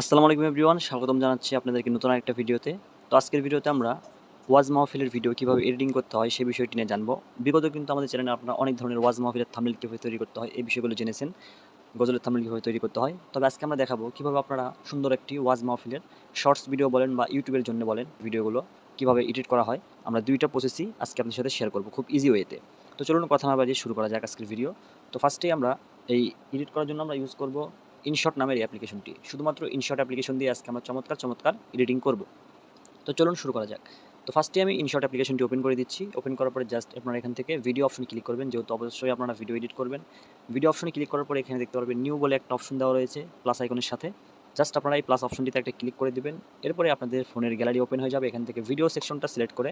আসসালামু আলাইকুম এভরিওয়ান, স্বাগতম জানাচ্ছি আপনাদেরকে নতুন একটা ভিডিওতে। তো আজকের ভিডিওতে আমরা ওয়াজ মাহফিলের ভিডিও কীভাবে এডিটিং করতে হয় সেই বিষয়টি নিয়ে জানব। বিগত কিন্তু আমাদের চ্যানেলে আপনারা অনেক ধরনের ওয়াজ মাহফিলের থামলিল কীভাবে তৈরি করতে হয় এই বিষয়গুলো জেনেছেন, গজলের থামলিল কীভাবে তৈরি করতে হয়। তবে আজকে আমরা দেখাবো কীভাবে আপনারা সুন্দর একটি ওয়াজ মাহফিলের শর্টস ভিডিও বলেন বা ইউটিউবের জন্য বলেন ভিডিওগুলো কীভাবে এডিট করা হয়, আমরা দুইটা প্রসেসই আজকে আপনার সাথে শেয়ার করব খুব ইজি ওয়েতে তো। চলুন কথা না বাজিয়ে শুরু করা যাক আজকের ভিডিও তো ফার্স্টেই আমরা এই এডিট করার জন্য আমরা ইউজ করব ইনশট নামের এই অ্যাপ্লিকেশনটি শুধুমাত্র ইনশট অ্যাপ্লিকেশন দিয়ে আজকে আমরা চমৎকার চমৎকার এডিটিং করব। তো চলুন শুরু করা যাক। তো ফার্স্টে আমি ইনশট অ্যাপ্লিকেশনটি ওপেন করে দিচ্ছি। ওপেন করার পরে জাস্ট আপনারা এখান থেকে ভিডিও অপশন ক্লিক করবেন। যেহেতু অবশ্যই আপনারা ভিডিও এডিট করবেন। ভিডিও অপশনে ক্লিক করার পরে এখানে দেখতে পারবেন নিউ বলে একটা অপশন দেওয়া রয়েছে প্লাস আইকনের সাথে। জাস্ট আপনারা এই প্লাস অপশনটিতে একটা ক্লিক করে দিবেন। এরপরে আপনাদের ফোনের গ্যালারি ওপেন হয়ে যাবে। এখান থেকে ভিডিও সেকশনটা সিলেক্ট করে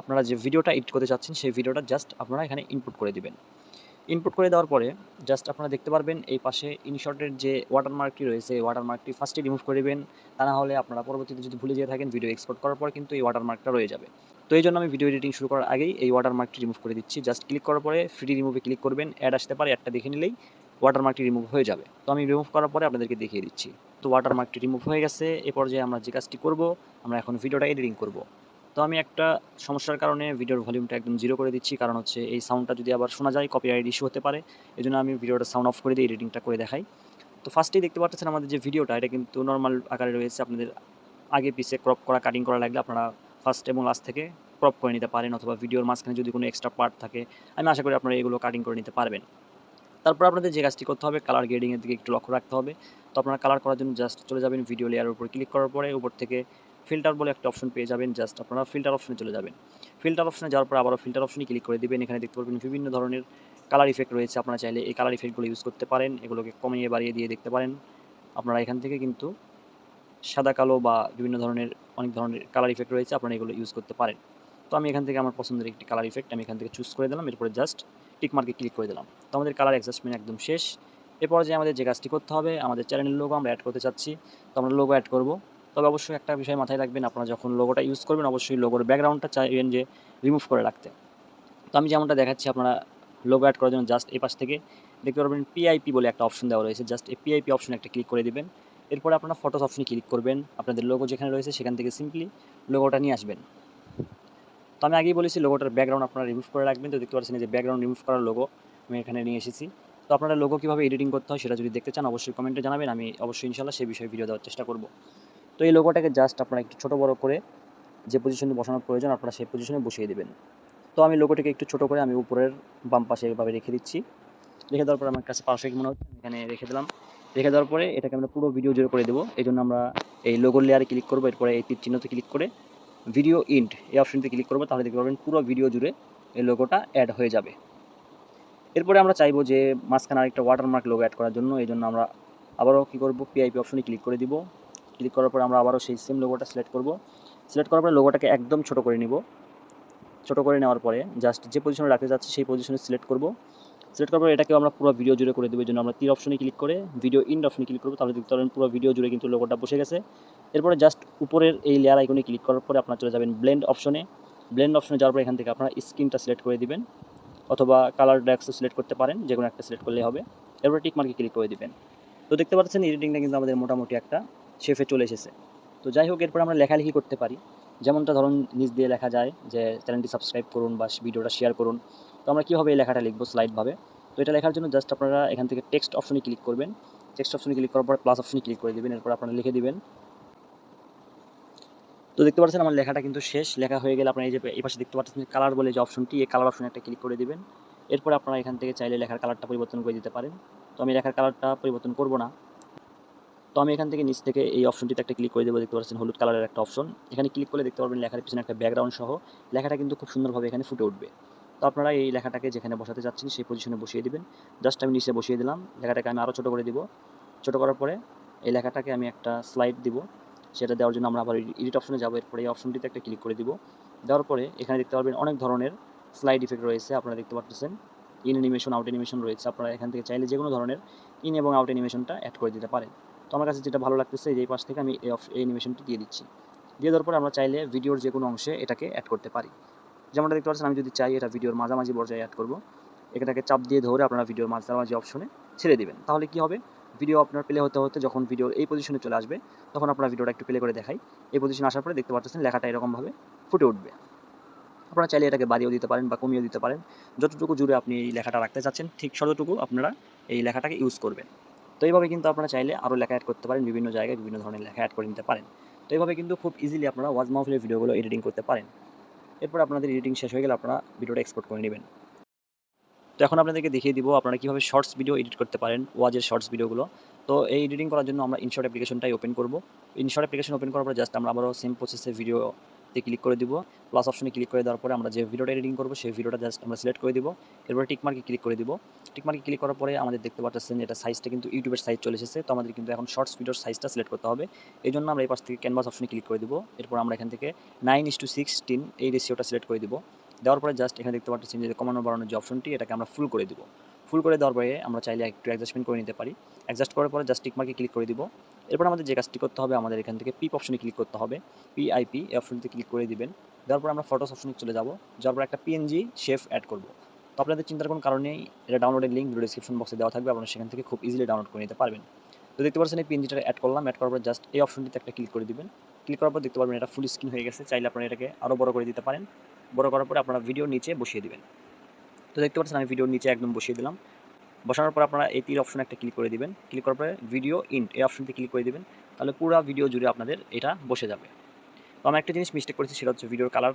আপনারা যে ভিডিওটা এডিট করতে চাচ্ছেন, সেই ভিডিওটা জাস্ট আপনারা এখানে ইনপুট করে দিবেন। ইনপুট করে দেওয়ার পরে জাস্ট আপনারা দেখতে পারবেন এই পাশে ইনশর্টের যে ওয়াটারমার্কটি রয়েছে, এই ওয়াটারমার্কটি ফার্স্টে রিমুভ করে দেবেন। তা না হলে আপনারা পরবর্তীতে যদি ভুলে যেয়ে থাকেন ভিডিও এক্সপোর্ট করার পর কিন্তু এই ওয়াটারমার্কটা রয়ে যাবে। তো এই জন্য আমি ভিডিও এডিটিং শুরু করার আগেই এই ওয়াটারমার্কটি রিমুভ করে দিচ্ছি। জাস্ট ক্লিক করার পরে ফ্রি রিমুভে ক্লিক করবেন। অ্যাড আসতে পারে অ্যাডটা দেখে নিলেই ওয়াটারমার্কটি রিমুভ হয়ে যাবে। তো আমি রিমুভ করার পরে আপনাদেরকে দেখিয়ে দিচ্ছি। তো ওয়াটারমার্কটি রিমুভ হয়ে গেছে। এ পর্যায়ে আমরা যে কাজটি করব, আমরা এখন ভিডিওটা এডিটিং করব। তো আমি একটা সমস্যার কারণে ভিডিওর ভলিউমটা একদম জিরো করে দিচ্ছি। কারণ হচ্ছে এই সাউন্ডটা যদি আবার শোনা যায় কপিরাইট ইস্যু হতে পারে। এই জন্য আমি ভিডিওটা সাউন্ড অফ করে দিয়ে এডিটিংটা করে দেখাই। তো ফার্স্টেই দেখতে পাচ্ছেন আমাদের যে ভিডিওটা, এটা কিন্তু নর্মাল আকারে রয়েছে। আপনাদের আগে পিছে ক্রপ করা কাটিং করা লাগলে আপনারা ফার্স্ট এবং লাস্ট থেকে ক্রপ করে নিতে পারেন। অথবা ভিডিওর মাঝখানে যদি কোনো এক্সট্রা পার্ট থাকে, আমি আশা করি আপনারা এগুলো কাটিং করে নিতে পারবেন। তারপর আপনাদের যে কাজটি করতে হবে কালার গ্রেডিংয়ের দিকে একটু লক্ষ্য রাখতে হবে। তো আপনারা কালার করার জন্য জাস্ট চলে যাবেন ভিডিও লেয়ারের উপর ক্লিক করার পরে, উপর থেকে ফিল্টার বলে একটা অপশন পেয়ে যাবেন জাস্ট আপনারা ফিল্টার অপশনে চলে যাবেন। ফিল্টার অপশনে যাওয়ার পর আবারও ফিল্টার অপশনে ক্লিক করে দেবেন। এখানে দেখতে পারবেন বিভিন্ন ধরনের কালার ইফেক্ট রয়েছে। আপনারা চাইলে এই কালার ইফেক্টগুলো ইউজ করতে পারেন, এগুলোকে কমিয়ে বাড়িয়ে দিয়ে দেখতে পারেন। আপনারা এখান থেকে কিন্তু সাদা, কালো বা বিভিন্ন ধরনের অনেক ধরনের কালার ইফেক্ট রয়েছে, আপনারা এগুলো ইউজ করতে পারেন। তো আমি এখান থেকে আমার পছন্দের একটি কালার ইফেক্ট আমি এখান থেকে চুজ করে দিলাম। এরপরে জাস্ট টিক মার্কে ক্লিক করে দিলাম। তো আমাদের কালার অ্যাডজাস্টমেন্ট একদম শেষ। এরপর যে আমাদের যে কাজটি করতে হবে, আমাদের চ্যানেলের লোগো আমরা অ্যাড করতে চাচ্ছি। তো আমরা লোগো অ্যাড করব। তবে অবশ্যই একটা বিষয় মাথায় রাখবেন, আপনারা যখন লোগোটা ইউজ করবেন, অবশ্যই লোগোর ব্যাকগ্রাউন্ডটা চাইবেন যে রিমুভ করে রাখতে। তো আমি যেমনটা দেখাচ্ছি, আপনারা লোগো অ্যাড করার জন্য জাস্ট এই পাশ থেকে দেখতে পারবেন পিআইপি বলে একটা অপশন দেওয়া রয়েছে। জাস্ট এই পিআইপি অপশন একটা ক্লিক করে দেবেন। এরপরে আপনারা ফটোস অপশনে ক্লিক করবেন। আপনাদের লোগো যেখানে রয়েছে, সেখান থেকে সিম্পলি লোগোটা নিয়ে আসবেন। তো আমি আগেই বলেছি লোগোটার ব্যাকগ্রাউন্ড আপনারা রিমুভ করে রাখবেন। তো দেখতে পাচ্ছেন যে ব্যাকগ্রাউন্ড রিমুভ করার লোগো আমি এখানে নিয়ে এসেছি। তো আপনারা লোগো কীভাবে এডিটিং করতে হয়, সেটা যদি দেখতে চান, অবশ্যই কমেন্টে জানাবেন। আমি অবশ্যই ইনশাল্লাহ সেই বিষয়ে ভিডিও দেওয়ার চেষ্টা করব। তো এই লোগোটাকে জাস্ট আপনারা একটু ছোটো বড় করে যে পজিশনে বসানোর প্রয়োজন, আপনারা সেই পজিশনে বসিয়ে দেবেন। তো আমি লোগোটাকে একটু ছোটো করে আমি উপরের বাম পাশে এভাবে রেখে দিচ্ছি। রেখে দেওয়ার পরে আমার কাছে পারফেক্ট মনে হচ্ছে এখানে রেখে দিলাম। রেখে দেওয়ার পরে এটাকে আমরা পুরো ভিডিও জুড়ে করে দেবো। এই জন্য আমরা এই লোগোর লেয়ারে ক্লিক করব, এরপরে এই তীর চিহ্নতে ক্লিক করে ভিডিও ইন্ট এই অপশনটিতে ক্লিক করব, তাহলে দেখতে পারবেন পুরো ভিডিও জুড়ে এই লোগোটা অ্যাড হয়ে যাবে। এরপরে আমরা চাইব যে মাঝখানে আরেকটা ওয়াটারমার্ক লোগো অ্যাড করার জন্য, এই জন্য আমরা আবারও কী করব পিআইপি অপশনে ক্লিক করে দিব। ক্লিক করার পরে আমরা আবারও সেই সেম লোগোটা সিলেক্ট করব। সিলেক্ট করার পরে লোগোটাকে একদম ছোট করে নিব। ছোট করে নেওয়ার পরে জাস্ট যে পজিশনে রাখতে যাচ্ছি সেই পজিশনে সিলেক্ট করব। সিলেক্ট করার পরে এটাকে আমরা পুরো ভিডিও জুড়ে করে দেবো জন্য আমরা তীর অপশনে ক্লিক করে ভিডিও ইন্ড অপশনে ক্লিক করব। তাহলে দেখতে পারেন পুরো ভিডিও জুড়ে কিন্তু লোগোটা বসে গেছে। এরপরে জাস্ট উপরের এই লেয়ার আইকনে ক্লিক করার পরে আপনারা চলে যাবেন ব্লেন্ড অপশনে ব্লেন্ড অপশনে যাওয়ার পরে এখান থেকে আপনারা স্ক্রিনটা সিলেক্ট করে দিবেন। অথবা কালার ড্যাক্সও সিলেক্ট করতে পারেন যে কোনো একটা সিলেক্ট করলেই হবে। এরপরে টিক মার্কে ক্লিক করে দিবেন। তো দেখতে পাচ্ছেন এডিটিংটা কিন্তু আমাদের মোটামুটি একটা শেফে চলে এসেছে। তো যাই হোক, এরপর আমরা লেখালেখি করতে পারি। যেমনটা ধরুন, নিচ দিয়ে লেখা যায় যে, চ্যানেলটি সাবস্ক্রাইব করুন বা ভিডিওটা শেয়ার করুন। তো আমরা কীভাবে এই লেখাটা লিখব স্লাইডভাবে তো এটা লেখার জন্য জাস্ট আপনারা এখান থেকে টেক্সট অপশনে ক্লিক করবেন। টেক্সট অপশনে ক্লিক করার পর প্লাস অপশনে ক্লিক করে দেবেন, এরপর আপনারা লিখে দেবেন। তো দেখতে পাচ্ছেন আমার লেখাটা কিন্তু শেষ। লেখা হয়ে গেলে আপনারা এই যে, এই পাশে দেখতে পাচ্ছেন কালার বলে যে অপশনটি এই কালার অপশনে একটা ক্লিক করে দিবেন। এরপর আপনারা এখান থেকে চাইলে লেখার কালারটা পরিবর্তন করে দিতে পারেন। তো আমি লেখার কালারটা পরিবর্তন করব না। তো আমি এখান থেকে নিচ থেকে এই অপশনটিতে একটা ক্লিক করে দেবো, দেখতে পাচ্ছেন হলুদ কালারের একটা অপশন এখানে ক্লিক করলে দেখতে পারবেন লেখার পিছনে একটা ব্যাকগ্রাউন্ড সহ, লেখাটা কিন্তু খুব সুন্দরভাবে এখানে ফুটে উঠবে। তো আপনারা এই লেখাটাকে যেখানে বসাতে যাচ্ছেন সেই পজিশনে বসিয়ে দিবেন। জাস্ট আমি নিচে বসিয়ে দিলাম। লেখাটাকে আমি আরও ছোটো করে দিব। ছোটো করার পরে এই লেখাটাকে আমি একটা স্লাইড দিব। সেটা দেওয়ার জন্য আমরা আবার এডিট অপশনে যাব। এরপরে এই অপশনটিতে একটা ক্লিক করে দিব। দেওয়ার পরে এখানে দেখতে পারবেন অনেক ধরনের স্লাইড ইফেক্ট রয়েছে, আপনারা দেখতে পাচ্ছেন ইন অ্যানিমেশন আউট অ্যানিমেশন রয়েছে। আপনারা এখান থেকে চাইলে যে কোনো ধরনের ইন এবং আউট অ্যানিমেশনটা অ্যাড করে দিতে পারেন। তো আমার কাছে যেটা ভালো লাগতেছে, এই পাশ থেকে আমি এই এই অ্যানিমেশনটি দিয়ে দিচ্ছি। দিয়ে দেওয়ার পরে আমরা চাইলে ভিডিওর যে কোনো অংশে এটাকে অ্যাড করতে পারি। যেমনটা দেখতে পাচ্ছেন, আমি যদি চাই এটা ভিডিওর মাঝামাঝি পর্যায়ে অ্যাড করব। এটাকে চাপ দিয়ে ধরে আপনারা ভিডিওর মাঝামাঝি অপশনে ছেড়ে দেবেন। তাহলে কি হবে? ভিডিও আপনার প্লে হতে হতে যখন ভিডিও এই পজিশনে চলে আসবে, তখন আপনারা ভিডিওটা একটু প্লে করে দেখাই। এই পজিশনে আসার পরে দেখতে পাচ্ছেন লেখাটা এরকমভাবে ফুটে উঠবে। আপনারা চাইলে এটাকে বাড়িয়েও দিতে পারেন বা কমিয়েও দিতে পারেন। যতটুকু জুড়ে আপনি এই লেখাটা রাখতে চাচ্ছেন, ঠিক ততটুকু আপনারা এই লেখাটাকে ইউজ করবেন। তো এইভাবে কিন্তু আপনারা চাইলে আরও লেখা অ্যাড করতে পারেন, বিভিন্ন জায়গায় বিভিন্ন ধরনের লেখা অ্যাড করে নিতে পারেন। তো এইভাবে কিন্তু খুব ইজিলি আপনারা ওয়াজ মাহফিলের ভিডিওগুলো এডিটিং করতে পারেন। এরপর আপনাদের এডিটিং শেষ হয়ে গেলে আপনারা ভিডিওটা এক্সপোর্ট করে নেবেন। তো এখন আপনাদেরকে দেখিয়ে দিব আপনারা কীভাবে শর্টস ভিডিও এডিট করতে পারেন, ওয়াজের শর্টস ভিডিওগুলো তো এই এডিটিং করার জন্য আমরা ইনশর্ট অ্যাপ্লিকেশনটাই ওপেন করব। ইনশর্ট অ্যাপ্লিকেশন ওপেন করার পর জাস্ট আমরা আবারও সেম প্রসেসে ভিডিওতে ক্লিক করে দিব প্লাস অপশনে ক্লিক করে দেওয়ার পরে আমরা যে ভিডিওটা এডিটিং করব, সেই ভিডিওটা জাস্ট আমরা সিলেক্ট করে দিব। এরপরে টিকমার্কে ক্লিক করে দিব। টিকমার্কে ক্লিক করার পরে আমাদের দেখতে পাচ্ছেন এটা সাইজটা কিন্তু ইউটিউবের সাইজ চলে এসেছে, তো আমাদের কিন্তু এখন শর্টস ভিডিওর সাইজটা সিলেক্ট করতে হবে। এই জন্য আমরা এই পাশ থেকে ক্যানভাস অপশনে ক্লিক করে দিব। এরপর আমরা এখান থেকে নাইন ইস টু সিক্সটিন এই রেশিওটা সিলেক্ট করে দিব। দেওয়ার পরে জাস্ট এখানে দেখতে পাচ্ছেন যে কমানো বাড়ানোর যে অপশনটি এটাকে আমরা ফুল করে দিব। ফুল করে দেওয়ার পরে আমরা চাইলে একটু অ্যাডজাস্টমেন্ট করে নিতে পারি। অ্যাডজাস্ট করার পরে জাস্ট টিকমার্কে ক্লিক করে দিব। এরপর আমাদের যে কাজটি করতে হবে, আমাদের এখান থেকে পিপ অপশনে ক্লিক করতে হবে। পিআইপি এই অপশনটিতে ক্লিক করে দিবেন। পর আমরা ফটোস অপশনে চলে যাব। যাওয়ার পর একটা পিএনজি শেফ অ্যাড করব। তো আপনাদের চিন্তার কোনো কারণেই এটা ডাউনলোডের লিঙ্ক ডিসক্রিপশন বক্সে দেওয়া থাকবে, আপনারা সেখান থেকে খুব ইজিলি ডাউনলোড করে নিতে পারবেন। তো দেখতে পাচ্ছেন এই পিএনজিটা অ্যাড করলাম। অ্যাড করার পর জাস্ট এই অপশনটিতে একটা ক্লিক করে দিবেন। ক্লিক করার পর দেখতে পারবেন এটা ফুল স্ক্রিন হয়ে গেছে। চাইলে আপনারা এটাকে আরও বড় করে দিতে পারেন। বড় করার পরে আপনারা ভিডিও নিচে বসিয়ে দিবেন। তো দেখতে পাচ্ছেন আমি ভিডিওর নিচে একদম বসিয়ে দিলাম। বসানোর পর আপনারা এই তীর অপশনে একটা ক্লিক করে দিবেন। ক্লিক করার পরে ভিডিও ইন্ট এই অপশনটি ক্লিক করে দিবেন। তাহলে পুরো ভিডিও জুড়ে আপনাদের এটা বসে যাবে। তো আমি একটা জিনিস মিস্টেক করেছি, সেটা হচ্ছে ভিডিওর কালার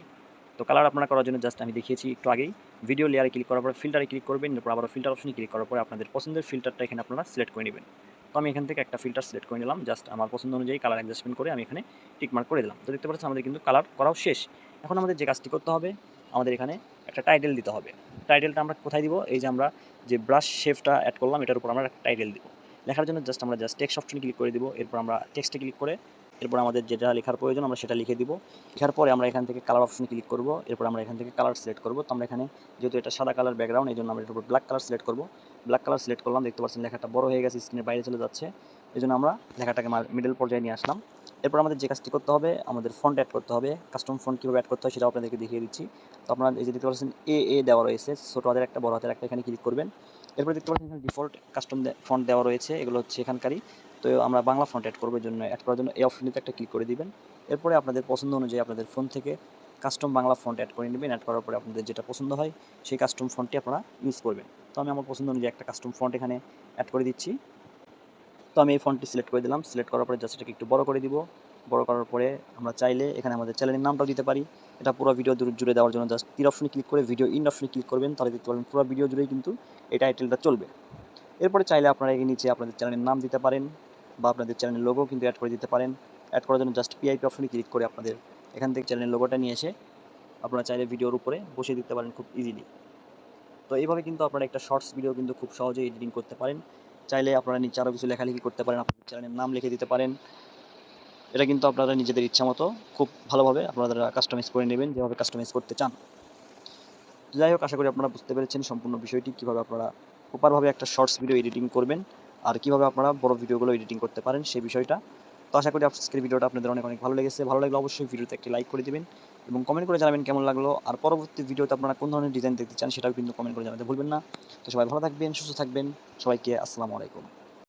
তো কালার আপনারা করার জন্য জাস্ট আমি দেখিয়েছি একটু আগেই। ভিডিও লেয়ারে ক্লিক করার পরে ফিল্টারে ক্লিক করবেন, এরপর আবার ফিল্টার অপশনে ক্লিক করার পরে আপনাদের পছন্দের ফিল্টারটা এখানে আপনারা সিলেক্ট করে নেবেন। তো আমি এখান থেকে একটা ফিল্টার সিলেক্ট করে নিলাম জাস্ট আমার পছন্দ অনুযায়ী কালার অ্যাডজাস্টমেন্ট করে আমি এখানে টিকমার্ক করে দিলাম। তো দেখতে পাচ্ছেন আমাদের কিন্তু কালার করাও শেষ। এখন আমাদের যে কাজটি করতে হবে, আমাদের এখানে একটা টাইটেল দিতে হবে। টাইটেলটা আমরা কোথায় দিব? এই যে আমরা যে ব্রাশ শেফটা অ্যাড করলাম, এটার উপর আমরা একটা টাইটেল দিব। লেখার জন্য জাস্ট আমরা জাস্ট টেক্সট অপশনে ক্লিক করে দিব, এরপর আমরা টেক্সটে ক্লিক করে এরপর আমাদের যেটা লেখার প্রয়োজন আমরা সেটা লিখে দিব। লেখার পরে আমরা এখান থেকে কালার অপশনে ক্লিক করব, এরপর আমরা এখান থেকে কালার সিলেক্ট করব। তো আমরা এখানে যেহেতু এটা সাদা কালার ব্যাকগ্রাউন্ড এই জন্য আমরা এটার উপর ব্ল্যাক কালার সিলেক্ট করব। ব্ল্যাক কালার সিলেক্ট করলাম, দেখতে পাচ্ছেন লেখাটা বড় হয়ে গেছে স্ক্রিনের বাইরে চলে যাচ্ছে। এই জন্য আমরা লেখাটাকে মিডল পর্যায়ে নিয়ে আসলাম। এরপর আমাদের যে কাজটি করতে হবে, আমাদের ফন্ট অ্যাড করতে হবে। কাস্টম ফন্ট কীভাবে অ্যাড করতে হয় সেটাও আপনাদেরকে দেখিয়ে দিচ্ছি। তো আপনারা এই যে দেখতে পাচ্ছেন এ এ দেওয়া রয়েছে, ছোটো হাতের একটা, বড় হাতের একটা, এখানে ক্লিক করবেন। এরপর দেখতে পাচ্ছেন এখানে ডিফল্ট কাস্টম ফন্ট দেওয়া রয়েছে, এগুলো হচ্ছে এখানকারই। তো আমরা বাংলা ফন্ট অ্যাড করব জন্য অ্যাড করার জন্য এই অপশনটিতে একটা ক্লিক করে দিবেন। এরপরে আপনাদের পছন্দ অনুযায়ী আপনাদের ফোন থেকে কাস্টম বাংলা ফন্ট অ্যাড করে নেবেন। অ্যাড করার পরে আপনাদের যেটা পছন্দ হয়, সেই কাস্টম ফন্টটি আপনারা ইউজ করবেন। তো আমি আমার পছন্দ অনুযায়ী একটা কাস্টম ফন্ট এখানে অ্যাড করে দিচ্ছি। তো আমি এই ফন্টটি সিলেক্ট করে দিলাম। সিলেক্ট করার পরে জাস্ট এটাকে একটু বড় করে দিব। বড় করার পরে আমরা চাইলে এখানে আমাদের চ্যানেলের নামটাও দিতে পারি। এটা পুরো ভিডিও জুড়ে দেওয়ার জন্য জাস্ট তীর অপশনে ক্লিক করে ভিডিও ইন অপশনে ক্লিক করবেন। তাহলে দেখতে পারবেন পুরো ভিডিও জুড়েই কিন্তু এই টাইটেলটা চলবে। এরপরে চাইলে আপনারা এই নিচে আপনাদের চ্যানেলের নাম দিতে পারেন বা আপনাদের চ্যানেলের লোগো কিন্তু অ্যাড করে দিতে পারেন। অ্যাড করার জন্য জাস্ট পিআইপি অপশনে ক্লিক করে আপনাদের এখান থেকে চ্যানেলের লোগোটা নিয়ে এসে আপনারা চাইলে ভিডিওর উপরে বসিয়ে দিতে পারেন খুব ইজিলি তো এইভাবে কিন্তু আপনারা একটা শর্টস ভিডিও কিন্তু খুব সহজেই এডিটিং করতে পারেন। চাইলে আপনারা নিচে আরও কিছু লেখালেখি করতে পারেন, আপনাদের চ্যানেলের নাম লিখে দিতে পারেন। এটা কিন্তু আপনারা নিজেদের ইচ্ছা মতো খুব ভালোভাবে আপনারা কাস্টমাইজ করে নেবেন, যেভাবে কাস্টমাইজ করতে চান। যাই হোক, আশা করি আপনারা বুঝতে পেরেছেন সম্পূর্ণ বিষয়টি, কীভাবে আপনারা প্রপারভাবে একটা শর্টস ভিডিও এডিটিং করবেন আর কীভাবে আপনারা বড় ভিডিওগুলো এডিটিং করতে পারেন সেই বিষয়টা। তো আশা করি আজকের ভিডিওটা আপনাদের অনেক অনেক ভালো লেগেছে। ভালো লাগলে অবশ্যই ভিডিওতে একটি লাইক করে দেবেন। এবং কমেন্ট করে জানাবেন কেমন লাগল। আর পরবর্তী ভিডিওতে আপনারা কোন ধরনের ডিজাইন দেখতে চান সেটাও কিন্তু কমেন্ট করে জানাতে ভুলবেন না। তো সবাই ভালো থাকবেন, সুস্থ থাকবেন। সবাইকে আসসালামু আলাইকুম।